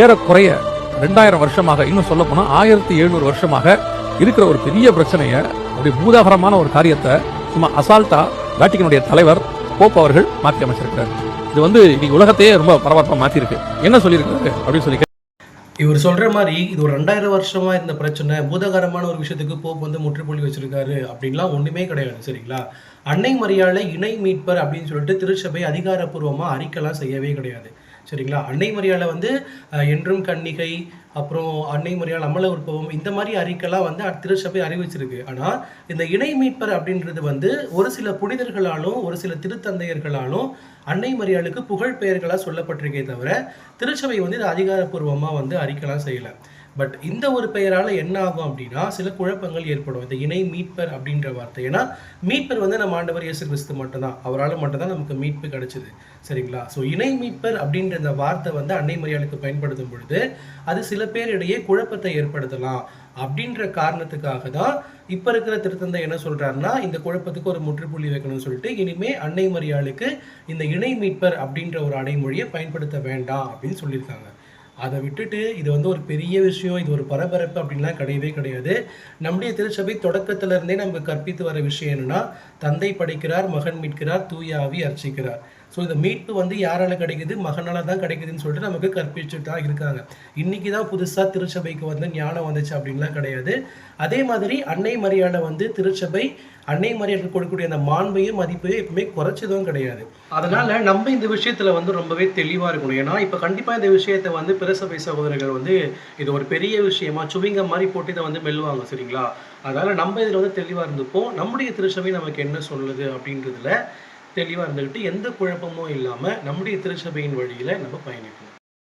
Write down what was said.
ஏறக்குறைய ரெண்டாயிரம் வருஷமாக இன்னும் சொல்ல போனா ஆயிரத்தி எழுநூறு வருஷமாக இருக்கிற ஒரு பெரிய பிரச்சனைய அப்படி பூதாகரமான ஒரு காரியத்தை சும்மா அசால்ட்டா வேட்டிக்கனுடைய தலைவர் போப் அவர்கள் மாற்றி அமைச்சிருக்கிறார். இது வந்து இன்னைக்கு உலகத்தையே ரொம்ப பரபரப்பா மாத்திருக்கு என்ன சொல்லியிருக்காரு அப்படின்னு சொல்லி இவர் சொல்ற மாதிரி இது ஒரு ரெண்டாயிரம் வருஷமா இருந்த பிரச்சனை பூதகரமான ஒரு விஷயத்துக்கு போப் வந்து முற்றுப்புள்ளி வச்சிருக்காரு அப்படின்லாம் ஒண்ணுமே கிடையாது சரிங்களா? அன்னை மரியாதை இணை மீட்பர் அப்படின்னு சொல்லிட்டு திருச்சபை அதிகாரப்பூர்வமா அறிக்கைலாம் செய்யவே கிடையாது. சரிங்களா? அன்னை மரியாதை வந்து என்றும் கன்னிகை அப்புறம் அன்னை மரியாதை அமல உற்பவம் இந்த மாதிரி அறிக்கைலாம் வந்து திருச்சபை அறிவிச்சிருக்கு. ஆனால் இந்த இணை மீட்பர் அப்படின்றது வந்து ஒரு சில புனிதர்களாலும் ஒரு சில திருத்தந்தையர்களாலும் அன்னை மரியாளுக்கு புகழ் பெயர்களாக சொல்லப்பட்டிருக்கே தவிர திருச்சபை வந்து இது அதிகாரப்பூர்வமாக வந்து அறிக்கைலாம் செய்யலை. பட் இந்த ஒரு பெயரால் என்ன ஆகும் அப்படின்னா சில குழப்பங்கள் ஏற்படும். இந்த இணை மீட்பர் அப்படின்ற வார்த்தை. ஏன்னா மீட்பர் வந்து நம்ம ஆண்டவர் இயேசு கிறிஸ்து மட்டும்தான். அவரால் மட்டும்தான் நமக்கு மீட்பு கிடைச்சிது. சரிங்களா? ஸோ இணை மீட்பர் அப்படின்ற இந்த வார்த்தை வந்து அன்னை மரியாளுக்கு பயன்படுத்தும் பொழுது அது சில பேரிடையே குழப்பத்தை ஏற்படுத்தலாம் அப்படின்ற காரணத்துக்காக தான் இப்போ இருக்கிற திருத்தந்தை என்ன சொல்கிறாருன்னா இந்த குழப்பத்துக்கு ஒரு முற்றுப்புள்ளி வைக்கணும்னு சொல்லிட்டு இனிமே அன்னை மரியாளுக்கு இந்த இணை மீட்பர் அப்படின்ற ஒரு அடைமொழியை பயன்படுத்த வேண்டாம் அப்படின்னு சொல்லியிருக்காங்க. அதை விட்டுட்டு இது வந்து ஒரு பெரிய விஷயம் இது ஒரு பரபரப்பு அப்படின்லாம் கிடையவே கிடையாது. நம்முடைய திருச்சபை தொடக்கத்துல இருந்தே நம்ம கற்பித்து வர விஷயம் என்னன்னா தந்தை படைக்கிறார் மகன் மீட்கிறார் தூயாவி அர்ச்சிக்கிறார். ஸோ இந்த மீட்பு வந்து யாரால் கிடைக்குது? மகனால் தான் கிடைக்குதுன்னு சொல்லிட்டு நமக்கு கற்பிச்சுட்டு தான் இருக்காங்க. இன்றைக்கி தான் புதுசாக திருச்சபைக்கு வந்து ஞானம் வந்துச்சு அப்படின்லாம் கிடையாது. அதே மாதிரி அன்னை மரியாதை வந்து திருச்சபை அன்னை மரியாதை கொடுக்கக்கூடிய அந்த மாண்பையும் மதிப்பையும் எப்பவுமே குறைச்சதும் கிடையாது. அதனால நம்ம இந்த விஷயத்துல வந்து ரொம்பவே தெளிவா இருக்கணும். ஏன்னா இப்போ கண்டிப்பா இந்த விஷயத்தை வந்து பிரசபை சகோதரர்கள் வந்து இது ஒரு பெரிய விஷயமா சுவிங்க மாதிரி போட்டு இதை வந்து மெல்லுவாங்க சரிங்களா? அதனால நம்ம இதில் வந்து தெளிவாக இருந்துப்போம். நம்முடைய திருச்சபை நமக்கு என்ன சொல்லுது அப்படின்றதுல தெளிவா இருந்துக்கிட்டு எந்த குழப்பமும் இல்லாம நம்முடைய திருச்சபையின் வழியில நம்ம பயணிக்கணும்